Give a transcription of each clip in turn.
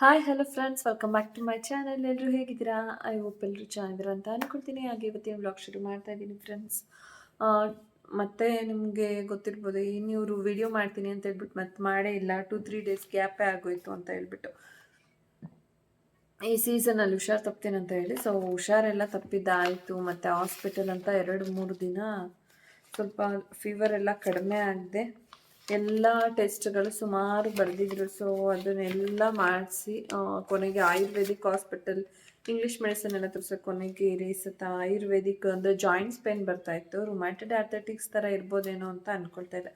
Hi hello friends welcome back to my channel ಎಲ್ಲರೂ ಹೇಗಿದ್ದೀರಾ? I hope ಎಲ್ಲರೂ ಚೆನ್ನಾಗಿದ್ದೀರಾ ಅಂತ ಅನ್ಕೊಳ್ತೀನಿ. ಹಾಗೆ ಇವತ್ತಿನ ಬ್ಲಾಗ್ ಶುರು ಮಾಡ್ತಾ ಇದ್ದೀನಿ ಫ್ರೆಂಡ್ಸ್ ಮತ್ತೆ ನಿಮಗೆ ಗೊತ್ತಿರ್ಬೋದು ಇನ್ನಿವರು ವಿಡಿಯೋ ಮಾಡ್ತೀನಿ ಅಂತ ಹೇಳ್ಬಿಟ್ಟು ಮತ್ತೆ ಮಾಡೇ ಇಲ್ಲ. ಟು ತ್ರೀ ಡೇಸ್ ಗ್ಯಾಪೇ ಆಗೋಯಿತು ಅಂತ ಹೇಳ್ಬಿಟ್ಟು. ಈ ಸೀಸನಲ್ಲಿ ಹುಷಾರು ತಪ್ತೀನಿ ಅಂತ ಹೇಳಿ. ಸೊ ಹುಷಾರೆಲ್ಲ ತಪ್ಪಿದ್ದಾಯಿತು ಮತ್ತು ಹಾಸ್ಪಿಟಲ್ ಅಂತ ಎರಡು, ಮೂರು ದಿನ ಸ್ವಲ್ಪ ಫೀವರ್ ಎಲ್ಲ ಕಡಿಮೆ ಆಗಿದೆ. ಎಲ್ಲ ಟೆಸ್ಟ್ಗಳು ಸುಮಾರು ಬರೆದಿದ್ರು. ಸೊ ಅದನ್ನೆಲ್ಲ ಮಾಡಿಸಿ ಕೊನೆಗೆ ಆಯುರ್ವೇದಿಕ್ ಹಾಸ್ಪಿಟಲ್ ಇಂಗ್ಲೀಷ್ ಮೆಡಿಸನ್ ಎಲ್ಲ ತೋರಿಸೋ ಕೊನೆಗೆ ರೀಸತ್ತ ಆಯುರ್ವೇದಿಕ್ ಅಂದರೆ ಜಾಯಿಂಟ್ಸ್ ಪೇನ್ ಬರ್ತಾ ಇತ್ತು. ರುಮ್ಯಾಟೆಡ್ ಅಥ್ಲೆಟಿಕ್ಸ್ ಥರ ಇರ್ಬೋದೇನೋ ಅಂತ ಅಂದ್ಕೊಳ್ತಾ ಇದ್ದೆ.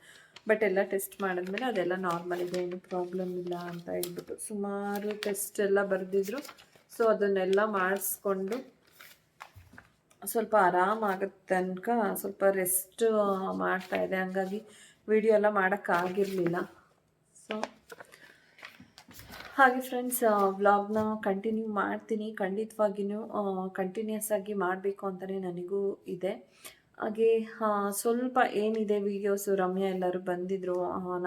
ಬಟ್ ಎಲ್ಲ ಟೆಸ್ಟ್ ಮಾಡಿದ್ಮೇಲೆ ಅದೆಲ್ಲ ನಾರ್ಮಲ್ ಇದೆ, ಏನು ಪ್ರಾಬ್ಲಮ್ ಇಲ್ಲ ಅಂತ ಹೇಳ್ಬಿಟ್ಟು ಸುಮಾರು ಟೆಸ್ಟ್ ಎಲ್ಲ ಬರೆದಿದ್ರು. ಸೊ ಅದನ್ನೆಲ್ಲ ಮಾಡಿಸ್ಕೊಂಡು ಸ್ವಲ್ಪ ಆರಾಮಾಗತ್ತೆ ತನಕ ಸ್ವಲ್ಪ ರೆಸ್ಟ್ ಮಾಡ್ತಾ ಇದೆ ಹಂಗಾಗಿ ವಿಡಿಯೋ ಎಲ್ಲ ಮಾಡೋಕ್ಕಾಗಿರಲಿಲ್ಲ ಸೊ ಹಾಗೆ ಫ್ರೆಂಡ್ಸ್ ವ್ಲಾಗ್ನ ಕಂಟಿನ್ಯೂ ಮಾಡ್ತೀನಿ. ಖಂಡಿತವಾಗಿಯೂ ಕಂಟಿನ್ಯೂಸ್ ಆಗಿ ಮಾಡಬೇಕು ಅಂತಲೇ ನನಗೂ ಇದೆ. ಹಾಗೆ ಸ್ವಲ್ಪ ಏನಿದೆ ವೀಡಿಯೋಸು ರಮ್ಯಾ ಎಲ್ಲರೂ ಬಂದಿದ್ದರು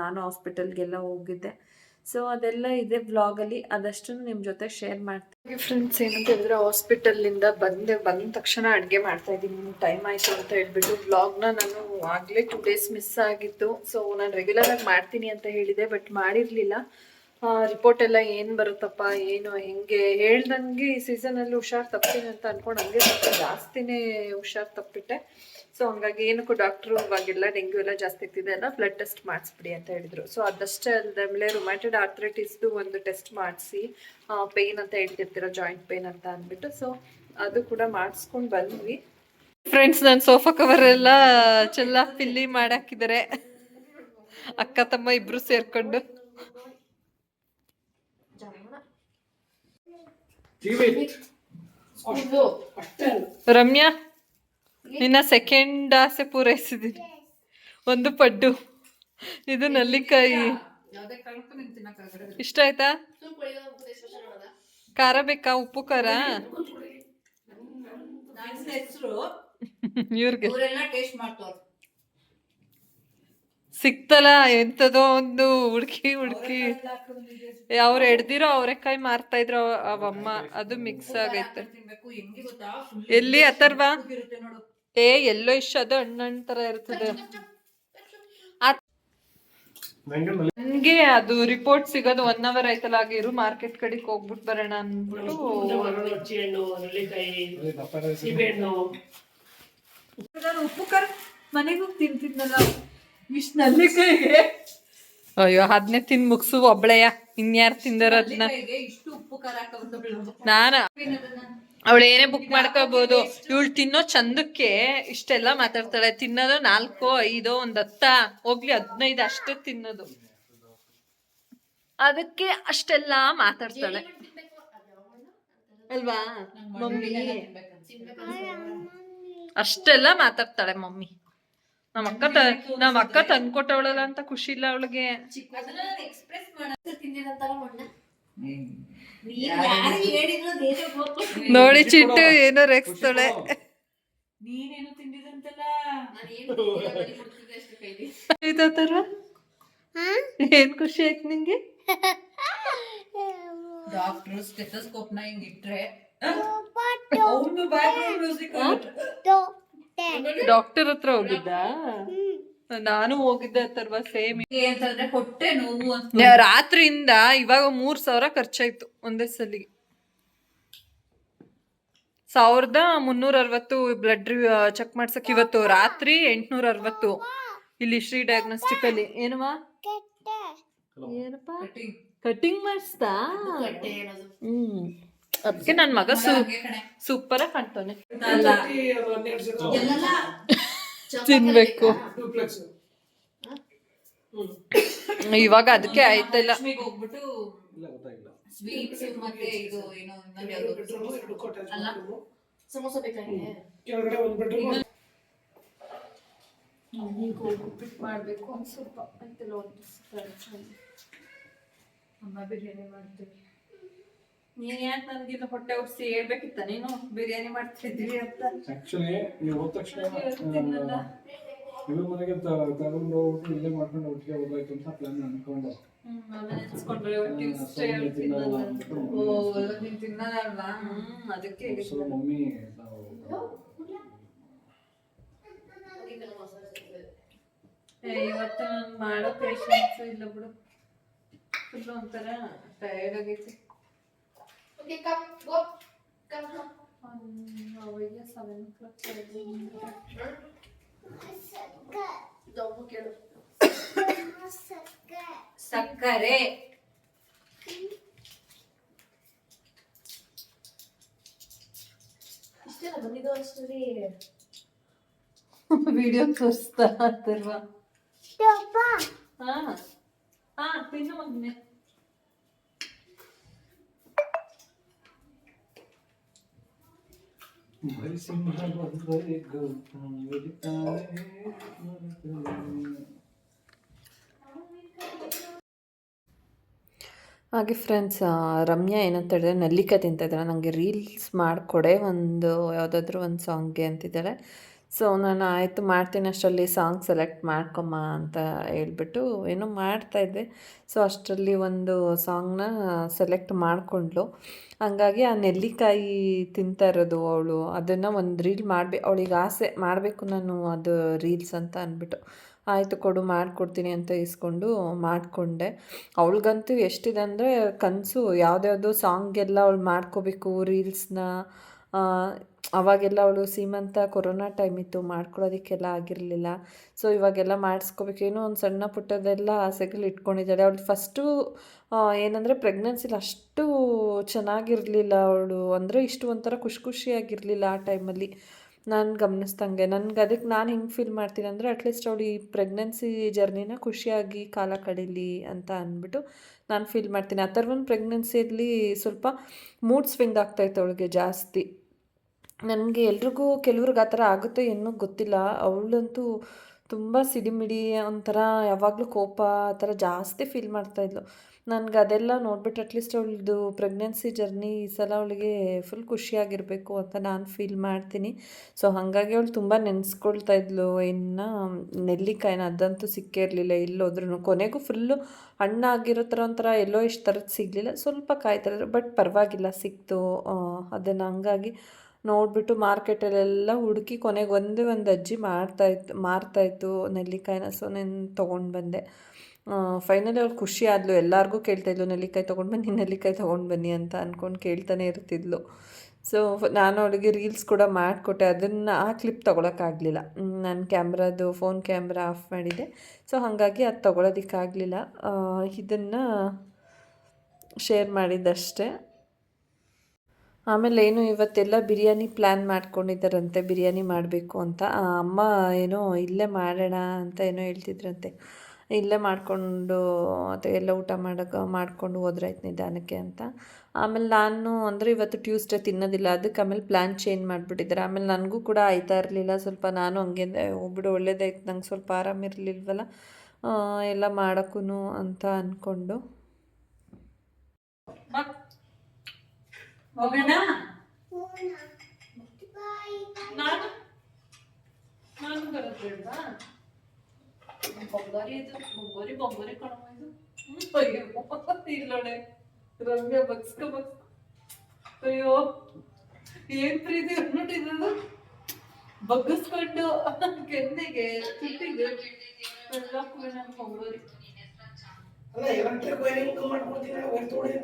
ನಾನು ಹಾಸ್ಪಿಟಲ್ಗೆಲ್ಲ ಹೋಗಿದ್ದೆ. ಸೊ ಅದೆಲ್ಲ ಇದೆ ವ್ಲಾಗಲ್ಲಿ ಅದಷ್ಟು ನಿಮ್ಮ ಜೊತೆ ಶೇರ್ ಮಾಡ್ತೀನಿ. ಫ್ರೆಂಡ್ಸ್ ಏನಂತ ಹೇಳಿದ್ರೆ ಹಾಸ್ಪಿಟಲ್ಲಿಂದ ಬಂದೆ, ಬಂದ ತಕ್ಷಣ ಅಡುಗೆ ಮಾಡ್ತಾ ಇದ್ದೀನಿ. ಟೈಮ್ ಆಯಿತು ಅಂತ ಹೇಳ್ಬಿಟ್ಟು ವ್ಲಾಗ್ನ ನಾನು ಆಗಲೇ ಟೂ ಡೇಸ್ ಮಿಸ್ ಆಗಿತ್ತು. ಸೊ ನಾನು ರೆಗ್ಯುಲರಾಗಿ ಮಾಡ್ತೀನಿ ಅಂತ ಹೇಳಿದೆ ಬಟ್ ಮಾಡಿರಲಿಲ್ಲ. ರಿಪೋರ್ಟ್ ಎಲ್ಲ ಏನು ಬರುತ್ತಪ್ಪ, ಏನು, ಹೆಂಗೆ? ಹೇಳ್ದಂಗೆ ಈ ಸೀಸನಲ್ಲಿ ಹುಷಾರು ತಪ್ತೀನಿ ಅಂತ ಅನ್ಕೊಂಡು ಹಂಗೆ ಸ್ವಲ್ಪ ಜಾಸ್ತಿನೇ ಹುಷಾರ್ ತಪ್ಪಿಟ್ಟೆ. ಸೊ ಹಂಗಾಗಿ ಏನಕ್ಕೂ ಡಾಕ್ಟ್ರು ಇವಾಗೆಲ್ಲ ಡೆಂಗ್ಯೂ ಎಲ್ಲ ಜಾಸ್ತಿ ಆಗ್ತಿದೆ ಅಲ್ಲ ಬ್ಲಡ್ ಟೆಸ್ಟ್ ಮಾಡಿಸ್ಬಿಡಿ ಅಂತ ಹೇಳಿದ್ರು. ಸೊ ಅದಷ್ಟೇ ಅಲ್ಲದೆ ಆಮೇಲೆ ರೊಮ್ಯಾಟೆಡ್ ಆರ್ಥ್ರೈಟಿಸ್ದು ಒಂದು ಟೆಸ್ಟ್ ಮಾಡಿಸಿ ಪೇನ್ ಅಂತ ಹೇಳ್ತಿರ್ತೀರ ಜಾಯಿಂಟ್ ಪೇಯ್ನ್ ಅಂತ ಅಂದ್ಬಿಟ್ಟು. ಸೊ ಅದು ಕೂಡ ಮಾಡಿಸ್ಕೊಂಡು ಬಂದ್ವಿ. ಫ್ರೆಂಡ್ಸ್ ನನ್ನ ಸೋಫಾ ಕವರ್ ಎಲ್ಲ ಚೆಲ್ಲ ಫಿಲ್ಲಿ ಮಾಡಾಕಿದ್ದಾರೆ. ಅಕ್ಕ, ತಮ್ಮ ಇಬ್ರು ಸೇರ್ಕೊಂಡು. ರಮ್ಯಾ ನಿನ್ನ ಸೆಕೆಂಡ್ ಆಸೆ ಪೂರೈಸಿದೀನಿ ಒಂದು ಪಡ್ಡು. ಇದು ನಲ್ಲಿಕಾಯಿ. ಇಷ್ಟ ಆಯ್ತಾ? ಖಾರ ಬೇಕಾ? ಉಪ್ಪು ಖಾರ? ಇವ್ರಿಗೆ. ಟೇಸ್ಟ್ ಮಾಡ್ತಾರ. ಸಿಕ್ತಲ್ಲ ಎಂತದೋ ಒಂದು ಹುಡ್ಕಿ ಹುಡ್ಕಿ. ಅವ್ರು ಎಡ್ದಿರೋ ಅವರೆಕಾಯಿ ಮಾರ್ತಾ ಇದ್ರು ಅವ- ಅವಮ್ಮ ಅದು ಮಿಕ್ಸ್ ಆಗೈತೆ. ಎಲ್ಲಿ ಅಥರ್ವ? ಇರುತ್ತೆ ನೋಡು. ಏ ಎಲ್ಲೋ ಇಷ್ಟ ಅದು ಹಣ್ಣಣ್ಣ ತರ ಇರ್ತದೆ. ನಂಗೆ ಅದು ರಿಪೋರ್ಟ್ ಸಿಗೋದು ಒನ್ ಅವರ್ ಆಯ್ತಲ್ಲ ಆಗಿರು ಮಾರ್ಕೆಟ್ ಕಡೆ ಹೋಗ್ಬಿಟ್ಟು ಬರೋಣ ಅಂದ್ಬಿಟ್ಟು ಉಪ್ಪು ಕರ್ ಮನೆಗೆ ಹೋಗಿ ತಿಂತಿದ್ನಲ್ಲ. ಇಷ್ಟು ನಲ್ಲಿಕಾಯಿಗೆ ಅಯ್ಯೋ ಅದನ್ನೇ ತಿನ್ ಮುಗ್ಸು ಒಬ್ಳೆಯ. ಇನ್ಯಾರು ತಿಂದರ ಅದನ್ನ ಇಷ್ಟು ಉಪ್ಪು ಖಾರ ಹಾಕೊಂಡು ನಾನ? ಅವಳು ಏನೇ ಬುಕ್ ಮಾಡ್ಕೋಬಹುದು ಇವಳು ತಿನ್ನೋ ಚಂದಕ್ಕೆ ಇಷ್ಟೆಲ್ಲ ಮಾತಾಡ್ತಾಳೆ. ತಿನ್ನೋದು ನಾಲ್ಕೋ ಐದೋ ಒಂದ್ ಹತ್ತ. ಹೋಗ್ಲಿ ಹದಿನೈದು ಅಷ್ಟೇ ತಿನ್ನೋದು. ಅದಕ್ಕೆ ಅಷ್ಟೆಲ್ಲ ಮಾತಾಡ್ತಾಳೆ. ಅಲ್ವಾ? ಮಮ್ಮಿ. ಅಷ್ಟೆಲ್ಲ ಮಾತಾಡ್ತಾಳೆ ಮಮ್ಮಿ. ನಮ್ಮ ಅಕ್ಕ ತ ನಮ್ಮ ಅಕ್ಕ ತಂದ್ಕೊಟ್ಟವಳಲ್ಲ ಅಂತ ಖುಷಿ ಇಲ್ಲ ಅವಳಿಗೆ ನೋಡಿ ಚಿಟ್ಟು ಏನೋ ರೆಕ್ಸ್ತಾಳೆ ನೀನೇನು ತಿಂದಿದಂತಲ್ಲ? ಏನ್ ಖುಷಿ ಆಯ್ತು ನಿಂಗೆ? ಡಾಕ್ಟರ್ ಸ್ಟೆಥೋಸ್ಕೋಪ್ನ ಹಿಂಗ್ ಇಟ್ರೆ ಅವನು ಬ್ಯಾಕ್ಗ್ರೌಂಡ್ ಮ್ಯೂಸಿಕ್ ಡಾಕ್ಟರ್ ಹತ್ರ ಹೋಗಿದ್ದ? ನಾನು ಹೋಗಿದ್ದೆ ಅಥರ್ವ ಸೇಮ್ ಅಂತಂದ್ರೆ ಹೊಟ್ಟೆ ನೋವು ಅಂತ. ರಾತ್ರಿಯಿಂದ ಇವಾಗ ಮೂರ್ ಸಾವಿರ ಖರ್ಚಾಯ್ತು ಒಂದೇ ಸಲಿಗೆ ಸಾವಿರದ ಮುನ್ನೂರ ಅರವತ್ತು ಬ್ಲಡ್ ಚೆಕ್ ಮಾಡ್ಸಕ್ ಇವತ್ತು ರಾತ್ರಿ ಎಂಟ್ನೂರ ಅರವತ್ತು. ಇಲ್ಲಿ ಶ್ರೀ ಡಯಾಗ್ನೋಸ್ಟಿಕ್ ಅಲ್ಲಿ. ಏನವಾ ಏನಪ್ಪ? ಕಟಿಂಗ್ ಮಾಡಿಸ್ತಾ? ಹ್ಮ್. ಅದಕ್ಕೆ ನನ್ ಮಗ ಸೂಪರ್ ಆಗಿ ಕಾಣ್ತಾನೆ. ತಿನ್ಬೇಕು. ಇವಾಗ ಅದಕ್ಕೆ ಆಯ್ತಲ್ಲ ಮಾಡ್ಬೇಕು. ಒಂದ್ ಸ್ವಲ್ಪ. ಆಯ್ತಲ್ಲ ಒಂದು ಅಮ್ಮ ಬಿರಿಯಾನಿ ಮಾಡ್ತೀವಿ. ನೀನ್ ಯಾಕೆ ನನ್ಗಿನ್ನ ಹೊಟ್ಟೆ ಹೇಳ್ಬೇಕಿತ್ತ? ನೀನು ಬಿರಿಯಾನಿ ಮಾಡ್ತಿದ್ವಿ ಅಂತ. ಆಕ್ಚುಲಿ ನೀವು ಹೋದ ತಕ್ಷಣ ತಿನ್ನಲ್ಲ. ಇವ್ರ ಮನೆಗೆ ತ- ತಗೊಂಡು ಹೋಗ್ಬಿಟ್ಟು ಇಲ್ಲೇ ಮಾಡ್ಕೊಂಡು ಒಟ್ಟಿಗೆ ಹೋಗ್ಬೇಕು ಅಂತ ಪ್ಲಾನ್ ಅನ್ಕೊಂಡು. ನೆನ್ಸ್ಕೊಂಡ್ರೆ ಟ್ಯೂಸ್ಡೇ ಹೇಳ್ತಿದ್ದಲ್ಲ ಓ ನೀನ್ ತಿನ್ನಲ್ಲ? ಹ್ಮ್ ಅದಕ್ಕೆ ಮಮ್ಮಿ ಇವತ್ತು ನಾನು ಮಾಡೋ ಪೇಷನ್ಸ್ ಇಲ್ಲ ಬಿಡು. ಫುಲ್ ಒಂಥರ ಟಯರ್ಡ್ ಆಗೈತಿ. Okay, come, go. Come, come. ಅವಾಗ ಸೆವೆನ್ ಸಕ್ಕರೆ. ಇಷ್ಟೆಲ್ಲ ಬಂದಿದ್ದು ಅಷ್ಟೇ ವಿಡಿಯೋ ತೋರಿಸ್ತಾ ಇರ್ತಾರಲ್ವಾ? ಹಾ. ಹಾ ತಿನ್ನು ಮಗ್ನೆ. ಹಾಗೆ ಫ್ರೆಂಡ್ಸ್ ರಮ್ಯಾ ಏನಂತ ಹೇಳಿದ್ರೆ ನಲ್ಲಿಕಾಯಿ ತಿಂತಾಯಿದ್ದಾಳೆ ನನಗೆ ರೀಲ್ಸ್ ಮಾಡಿಕೊಡೆ. ಒಂದು ಯಾವುದಾದ್ರೂ ಒಂದು ಸಾಂಗ್ಗೆ ಅಂತಿದ್ದಾಳೆ. ಸೊ ನಾನು ಆಯಿತು ಮಾಡ್ತೀನಿ ಅಷ್ಟರಲ್ಲಿ ಸಾಂಗ್ ಸೆಲೆಕ್ಟ್ ಮಾಡ್ಕೊಮ್ಮ ಅಂತ ಹೇಳ್ಬಿಟ್ಟು ಏನೋ ಮಾಡ್ತಾಯಿದ್ದೆ ಸೊ ಅಷ್ಟರಲ್ಲಿ ಒಂದು ಸಾಂಗ್ನ ಸೆಲೆಕ್ಟ್ ಮಾಡಿಕೊಂಡ್ಲು ಹಂಗಾಗಿ ಆ ನೆಲ್ಲಿಕಾಯಿ ತಿಂತಾ ಇರೋದು ಅವಳು. ಅದನ್ನು ಒಂದು ರೀಲ್ ಮಾಡಬೇಕು ಅವಳಿಗೆ ಆಸೆ ಮಾಡಬೇಕು ನಾನು ಅದು ರೀಲ್ಸ್ ಅಂತ ಅಂದ್ಬಿಟ್ಟು. ಆಯಿತು ಕೊಡು ಮಾಡಿಕೊಡ್ತೀನಿ ಅಂತ ಇಸ್ಕೊಂಡು ಮಾಡಿಕೊಂಡೆ. ಅವಳಿಗಂತೂ ಎಷ್ಟಿದೆ ಅಂದರೆ ಕನಸು. ಯಾವುದ್ಯಾವುದೋ ಸಾಂಗೆಲ್ಲ ಅವಳು ಮಾಡ್ಕೋಬೇಕು ರೀಲ್ಸ್ನ. ಅವಾಗೆಲ್ಲ ಅವಳು ಸೀಮಂತ ಕೊರೋನಾ ಟೈಮ್ ಇತ್ತು, ಮಾಡ್ಕೊಳ್ಳೋದಕ್ಕೆಲ್ಲ ಆಗಿರಲಿಲ್ಲ. ಸೊ ಇವಾಗೆಲ್ಲ ಮಾಡಿಸ್ಕೋಬೇಕು. ಏನೋ ಒಂದು ಸಣ್ಣ ಪುಟ್ಟದೆಲ್ಲ ಆಸೆಗಳು ಇಟ್ಕೊಂಡಿದ್ದಾಳೆ ಅವಳು ಫಸ್ಟು ಏನಂದರೆ ಪ್ರೆಗ್ನೆನ್ಸಿಲಿ ಅಷ್ಟು ಚೆನ್ನಾಗಿರಲಿಲ್ಲ ಅವಳು. ಅಂದರೆ ಇಷ್ಟು ಒಂಥರ ಖುಷಿ ಖುಷಿಯಾಗಿರಲಿಲ್ಲ ಆ ಟೈಮಲ್ಲಿ ನಾನು ಗಮನಿಸ್ದಂಗೆ. ನನಗೆ ಅದಕ್ಕೆ ನಾನು ಹೆಂಗೆ ಫೀಲ್ ಮಾಡ್ತೀನಿ ಅಂದರೆ ಅಟ್ಲೀಸ್ಟ್ ಅವಳು ಈ ಪ್ರೆಗ್ನೆನ್ಸಿ ಜರ್ನಿನ ಖುಷಿಯಾಗಿ ಕಾಲ ಕಳೀಲಿ ಅಂತ ಅಂದ್ಬಿಟ್ಟು ನಾನು ಫೀಲ್ ಮಾಡ್ತೀನಿ. ಆ ಥರ ಒಂದು ಪ್ರೆಗ್ನೆನ್ಸಿಯಲ್ಲಿ ಸ್ವಲ್ಪ ಮೂಡ್ ಸ್ವಿಂಗ್ ಆಗ್ತಾಯಿತ್ತು ಅವಳಿಗೆ ಜಾಸ್ತಿ. ನನಗೆ ಎಲ್ರಿಗೂ ಕೆಲವ್ರಿಗೆ ಆ ಥರ ಆಗುತ್ತೋ ಏನೋ ಗೊತ್ತಿಲ್ಲ. ಅವಳಂತೂ ತುಂಬ ಸಿಡಿಮಿಡಿ ಒಂಥರ ಯಾವಾಗಲೂ ಕೋಪ, ಆ ಥರ ಜಾಸ್ತಿ ಫೀಲ್ ಮಾಡ್ತಾಯಿದ್ಲು ನನಗೆ ಅದೆಲ್ಲ ನೋಡ್ಬಿಟ್ಟು ಅಟ್ಲೀಸ್ಟ್ ಅವಳದು ಪ್ರೆಗ್ನೆನ್ಸಿ ಜರ್ನಿ ಈ ಸಲ ಅವಳಿಗೆ ಫುಲ್ ಖುಷಿಯಾಗಿರಬೇಕು ಅಂತ ನಾನು ಫೀಲ್ ಮಾಡ್ತೀನಿ. ಸೊ ಹಾಗಾಗಿ ಅವಳು ತುಂಬ ನೆನೆಸ್ಕೊಳ್ತಾ ಇದ್ಲು. ಇನ್ನು ನೆಲ್ಲಿಕಾಯಿನ ಅದಂತೂ ಸಿಕ್ಕೇ ಇರಲಿಲ್ಲ. ಎಲ್ಲೋದ್ರೂ ಕೊನೆಗೂ ಫುಲ್ಲು ಹಣ್ಣಾಗಿರೋ ಥರ ಒಂಥರ ಎಲ್ಲೋ ಇಷ್ಟು ಥರದ್ದು ಸಿಗಲಿಲ್ಲ. ಸ್ವಲ್ಪ ಕಾಯ್ತಾರೆ ಬಟ್ ಪರವಾಗಿಲ್ಲ, ಸಿಕ್ತು. ಅದನ್ನು ಹಂಗಾಗಿ ನೋಡಿಬಿಟ್ಟು ಮಾರ್ಕೆಟಲ್ಲೆಲ್ಲ ಹುಡುಕಿ ಕೊನೆಗೆ ಒಂದೇ ಒಂದು ಅಜ್ಜಿ ಮಾರ್ತಾಯಿತ್ತು ಮಾರ್ತಾಯಿತ್ತು ನೆಲ್ಲಿಕಾಯಿನ. ಸೊ, ನಾನು ತೊಗೊಂಡು ಬಂದೆ. ಫೈನಲಿ ಅವ್ಳು ಖುಷಿ ಆದ್ಲು. ಎಲ್ಲರಿಗೂ ಕೇಳ್ತಾಯಿದ್ಲು ನೆಲ್ಲಿಕಾಯಿ ತೊಗೊಂಡು ಬನ್ನಿ, ನೆಲ್ಲಿಕಾಯಿ ತೊಗೊಂಡು ಬನ್ನಿ ಅಂತ ಅಂದ್ಕೊಂಡು ಕೇಳ್ತಾನೆ ಇರ್ತಿದ್ಲು. ಸೊ, ನಾನು ಅವಳಿಗೆ ರೀಲ್ಸ್ ಕೂಡ ಮಾಡಿಕೊಟ್ಟೆ. ಅದನ್ನು ಆ ಕ್ಲಿಪ್ ತೊಗೊಳಕ್ಕಾಗಲಿಲ್ಲ. ನಾನು ಕ್ಯಾಮ್ರಾದು ಫೋನ್ ಕ್ಯಾಮ್ರಾ ಆಫ್ ಮಾಡಿದ್ದೆ. ಸೊ, ಹಾಗಾಗಿ ಅದು ತೊಗೊಳೋದಕ್ಕಾಗಲಿಲ್ಲ. ಇದನ್ನು ಶೇರ್ ಮಾಡಿದ್ದಷ್ಟೇ. ಆಮೇಲೆ ಏನು ಇವತ್ತೆಲ್ಲ ಬಿರಿಯಾನಿ ಪ್ಲ್ಯಾನ್ ಮಾಡ್ಕೊಂಡಿದ್ದಾರಂತೆ, ಬಿರಿಯಾನಿ ಮಾಡಬೇಕು ಅಂತ. ಅಮ್ಮ ಏನೋ ಇಲ್ಲೇ ಮಾಡೋಣ ಅಂತ ಏನೋ ಹೇಳ್ತಿದ್ರಂತೆ. ಇಲ್ಲೇ ಮಾಡಿಕೊಂಡು ಅಥವಾ ಎಲ್ಲ ಊಟ ಮಾಡೋಕೆ, ಮಾಡಿಕೊಂಡು ಹೋದ್ರಾಯ್ತು ನಿಧಾನಕ್ಕೆ ಅಂತ. ಆಮೇಲೆ ನಾನು ಅಂದರೆ ಇವತ್ತು ಟ್ಯೂಸ್ಡೇ ತಿನ್ನೋದಿಲ್ಲ, ಅದಕ್ಕೆ ಆಮೇಲೆ ಪ್ಲ್ಯಾನ್ ಚೇಂಜ್ ಮಾಡಿಬಿಟ್ಟಿದ್ದಾರೆ. ಆಮೇಲೆ ನನಗೂ ಕೂಡ ಆಯ್ತಾ ಇರಲಿಲ್ಲ, ಸ್ವಲ್ಪ ನಾನು ಹಂಗೆ ಹೋಗ್ಬಿಡು, ಒಳ್ಳೇದಾಯ್ತು, ನಂಗೆ ಸ್ವಲ್ಪ ಆರಾಮಿರಲಿಲ್ವಲ್ಲ ಎಲ್ಲ ಮಾಡೋಕ್ಕೂ ಅಂತ ಅಂದ್ಕೊಂಡು ಹೋಗೋಣ? ನಾನು ನಾನು ಬರೋದು ಬೇಡ್ವಾ ಬೊಂಬಾರಿ ಇದು ಬೊಂಬಾರಿ ಬೊಂಬಾರಿ ಕಣಮ್ಮ ಇದು. ಅಯ್ಯೋ ಇಲ್ಲೋಡೆ ಬಗ್ಸ್ಕೊ ಅಯ್ಯೋ, ಏನ್ ಪ್ರೀತಿ ನೋಡಿದ್ದು ಬಗ್ಗಿಸ್ಕೊಂಡು ಕೆನ್ನೆಗೆ ನನ್ನ ಬೊಂಬಾರಿ ಅಲ್ಲ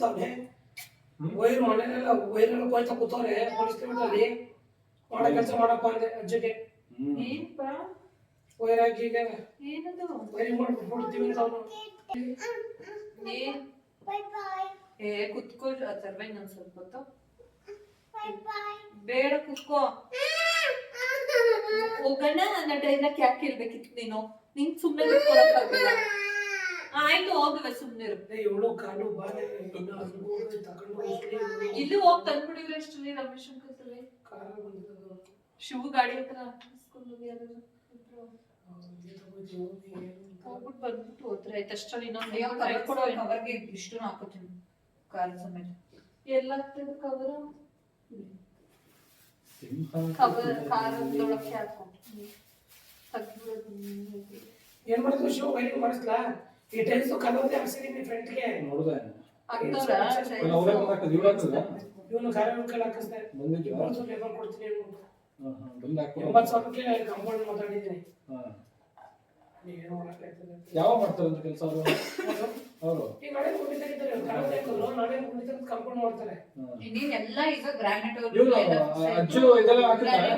ತಾನೆ ವೈರ್ ಮನೆಯಲ್ಲ ವೈರೆಲ್ಲ ಕೊಯ್ತಾ ಕೂತವ್ರೆ ಪೊಲೀಸ್ ಅಲ್ಲಿ ಮಾಡೋ ಕೆಲಸ ಮಾಡಪ್ಪ ಅಂದೆ ಅಜ್ಜಿಗೆ. ಹ್ಮ್. ಏನ್ಪ? ವೈರ್ ಹಾಕಿ ಈಗ ಏನದು? ವೈರಿಂಗ್ ಮಾಡ್ಬಿಡ್ತೀವಿ ಅಂತ ಅವನು. ಏನ್ ಏ ಕುತ್ಕೋ ನನ್ ಸ್ವಲ್ಪ ಹೊತ್ತು. ಬೇಡ ಕುತ್ಕೋ. ಹೋಗೋಣ ನನ್ನ ಡೈಲಾಗ್ ಯಾಕೆ ಕೇಳ್ಬೇಕಿತ್ತು ನೀನು. ನಿಂಗೆ ಸುಮ್ಮನೆ ಕುತ್ಕೊಳಕ್ಕಾಗಲ್ಲ ಆಯ್ತು ಹೋಗುವೆ ಸುಮ್ಮನೆ ಇವಳು ಕಾಲು ಬಾಳೆ ಇನ್ನು ಹೋಗಿ ತಗೊಂಡು ಇಲ್ಲಿ ಹೋಗಿ ತಂದ್ಬಿಡಿದ್ರೆ ಅಷ್ಟರಲ್ಲಿ ರಮೇಶ್ ಕಾರ ಬಂದಿದ್ದು ಶಿವ ಗಾಡಿ ಹತ್ರ ಹೋಗ್ಬಿಟ್ಟು ಬಂದ್ಬಿಟ್ಟು ಹೋದ್ರೆ ಆಯ್ತು ಅಷ್ಟರಲ್ಲಿ ಇನ್ನೊಂದು ಅಯ್ಯೋ, ಕೈ cover ಕೊಡು cover ಗೆ ಇಷ್ಟು ಹಾಕೋತೀನಿ ಕಾಲ್ ಸಮೇತ. ಎಲ್ಲ ಹಾಕ್ತಿದ್ದು ಕವರ್ ಕವರ್ ಖಾರದೊಳಕ್ಕೆ ಹಾಕೊಂಡು ಏನ್ ಮಾಡ್ತೀವಿ ಶಿವ ವೈರಿಂಗ್ ಮಾಡಿಸ್ಲಾ ಈ ನೋಡ್ದೆ. ಅವರೇ ಹಾಕೋದು ಇವ್ರು ಹಾಕೋದ ಇವನು ಕಾರ್ಯಕ್ರಮಕ್ಕೆ ಹಾಕಿಸ್ದೆ. ಬಂದಿದ್ದ ಇಬ್ಬರು ಲೇಬರ್ ಕೊಡ್ತೀನಿ ಎಂಬತ್ತು ಸಾವಿರಕ್ಕೆ ಕಂಪೌಂಡ್ ಮಾತಾಡಿದ್ದೀನಿ ಮಾಡ್ತಾರೆ ಅಂತ ಕೆಲಸ ಅವರು? ಅವರು? ಈಗ ನಾಳೆ ಗುಂಡಿ ತೆಗಿತಾರೆ ಕಲರ್ ಹಾಕಿದ್ರು ನಾಳೆ ಗುಂಡಿ ತೆಗೆದು ಕಂಪೌಂಡ್ ಮಾಡ್ತಾರೆ. ಈಗ ಗ್ರಾನೈಟ್ ಇವ್ರು ಅಜ್ಜು ಇದೆಲ್ಲ ಹಾಕಿದ್ದಾರೆ.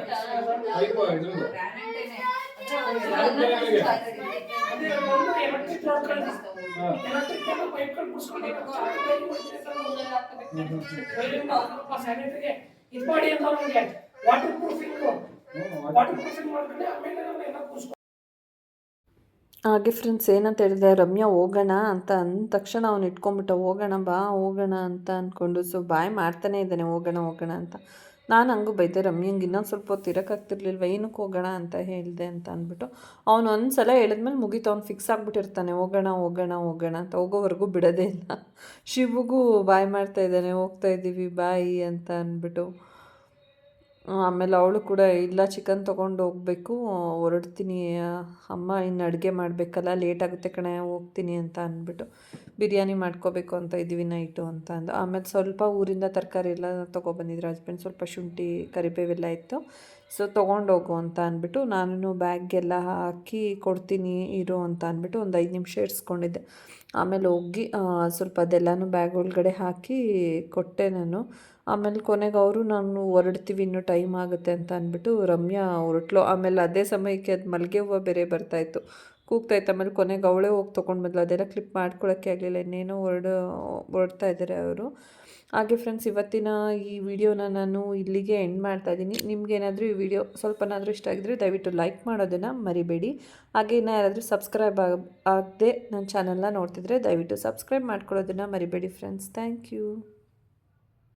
ಹಾಗೆ ಫ್ರೆಂಡ್ಸ್ ಏನಂತ ಹೇಳಿದೆ ರಮ್ಯಾ ಹೋಗೋಣ ಅಂತ ಅಂದ ತಕ್ಷಣ ಅವ್ನು ಇಟ್ಕೊಂಡ್ಬಿಟ್ಟ, ಹೋಗೋಣ ಬಾ, ಹೋಗೋಣ ಅಂತ ಅಂದ್ಕೊಂಡು ಸೊ ಬಾಯ್ ಮಾಡ್ತಾನೆ ಇದ್ದಾನೆ, ಹೋಗೋಣ ಹೋಗೋಣ ಅಂತ. ನಾನು ಹಂಗೂ ಬೈದೆ, ರಮ್ಯಂಗೆ ಇನ್ನೊಂದು ಸ್ವಲ್ಪ ಹೊತ್ತು ಇರೋಕ್ಕಾಗ್ತಿರ್ಲಿಲ್ವ ಏನಕ್ಕೆ ಹೋಗೋಣ ಅಂತ ಹೇಳಿದೆ ಅಂತ ಅಂದ್ಬಿಟ್ಟು ಅವನು ಒಂದು ಸಲ ಹೇಳಿದ್ಮೇಲೆ ಮುಗೀತು. ಅವ್ನು ಫಿಕ್ಸ್ ಆಗಿಬಿಟ್ಟಿರ್ತಾನೆ. ಹೋಗೋಣ ಹೋಗೋಣ ಹೋಗೋಣ ಅಂತ. ಹೋಗೋವರೆಗೂ ಬಿಡೋದೇ ಇಲ್ಲ. ಶಿವಗೂ ಬಾಯ್ ಮಾಡ್ತಾ ಇದ್ದಾನೆ. ಹೋಗ್ತಾ ಇದ್ದೀವಿ, ಬಾಯಿ ಅಂತ ಅಂದ್ಬಿಟ್ಟು ಆಮೇಲೆ ಅವಳು ಕೂಡ, ಇಲ್ಲ ಚಿಕನ್ ತೊಗೊಂಡು ಹೋಗಬೇಕು, ಹೊರಡ್ತೀನಿ, ಅಮ್ಮ ಇನ್ನು ಅಡುಗೆ ಮಾಡಬೇಕಲ್ಲ ಲೇಟ್ ಆಗುತ್ತೆ ಕಣೆ, ಹೋಗ್ತೀನಿ ಅಂತ ಅಂದ್ಬಿಟ್ಟು ಬಿರಿಯಾನಿ ಮಾಡ್ಕೋಬೇಕು ಅಂತ ಇದ್ದೀವಿ ನೈಟು ಅಂತ ಅಂದು. ಆಮೇಲೆ ಸ್ವಲ್ಪ ಊರಿಂದ ತರಕಾರಿ ಎಲ್ಲ ತೊಗೊಬಂದಿದ್ರು ಹಸ್ಬೆಂಡ್ ಸ್ವಲ್ಪ ಶುಂಠಿ, ಕರಿಬೇವೆಲ್ಲ ಇತ್ತು. ಸೊ ತೊಗೊಂಡೋಗು ಅಂತ ಅಂದ್ಬಿಟ್ಟು ನಾನು ಬ್ಯಾಗ್ಗೆಲ್ಲ ಹಾಕಿ ಕೊಡ್ತೀನಿ, ಇರು ಅಂತ ಅಂದ್ಬಿಟ್ಟು ಒಂದು ಐದು ನಿಮಿಷ ಇರಿಸ್ಕೊಂಡಿದ್ದೆ. ಆಮೇಲೆ ಹೋಗಿ ಸ್ವಲ್ಪ ಅದೆಲ್ಲನೂ ಬ್ಯಾಗ್ ಒಳಗಡೆ ಹಾಕಿ ಕೊಟ್ಟೆ ನಾನು. ಆಮೇಲೆ ಕೊನೆಗೆ ಅವರು, ನಾನು ಹೊರಡ್ತೀವಿ, ಇನ್ನೂ ಟೈಮ್ ಆಗುತ್ತೆ ಅಂತ ಅಂದ್ಬಿಟ್ಟು ರಮ್ಯಾ ಹೊರಟ್ಲು. ಆಮೇಲೆ ಅದೇ ಸಮಯಕ್ಕೆ ಅದು ಮಲ್ಲಿಗೆ ಹೂವು ಬೇರೆ ಬರ್ತಾಯಿತ್ತು ಕೂಗ್ತಾಯಿತ್ತು ಆಮೇಲೆ ಕೊನೆಗೆ ಅವಳೇ ಹೋಗಿ ತೊಗೊಂಡು ಬಂದ್ಲು. ಅದೆಲ್ಲ ಕ್ಲಿಪ್ ಮಾಡ್ಕೊಳ್ಳೋಕ್ಕೆ ಆಗಲಿಲ್ಲ. ಇನ್ನೇನೋ ಹೊರಡು, ಹೊರಡ್ತಾ ಇದ್ದಾರೆ ಅವರು. ಹಾಗೆ ಫ್ರೆಂಡ್ಸ್ ಇವತ್ತಿನ ಈ ವಿಡಿಯೋನ ನಾನು ಇಲ್ಲಿಗೆ ಎಂಡ್ ಮಾಡ್ತಾ ಇದ್ದೀನಿ. ನಿಮ್ಗೇನಾದರೂ ಈ ವಿಡಿಯೋ ಸ್ವಲ್ಪನಾದರೂ ಇಷ್ಟ ಆಗಿದ್ರೆ ದಯವಿಟ್ಟು ಲೈಕ್ ಮಾಡೋದನ್ನು ಮರಿಬೇಡಿ. ಹಾಗೆ ಇನ್ನು ಯಾರಾದರೂ ಸಬ್ಸ್ಕ್ರೈಬ್ ಆಗ, ಆಗದೆ ನನ್ನ ಚಾನಲ್ನ ನೋಡ್ತಿದ್ರೆ ದಯವಿಟ್ಟು ಸಬ್ಸ್ಕ್ರೈಬ್ ಮಾಡ್ಕೊಳ್ಳೋದನ್ನು ಮರಿಬೇಡಿ ಫ್ರೆಂಡ್ಸ್ ಥ್ಯಾಂಕ್ ಯು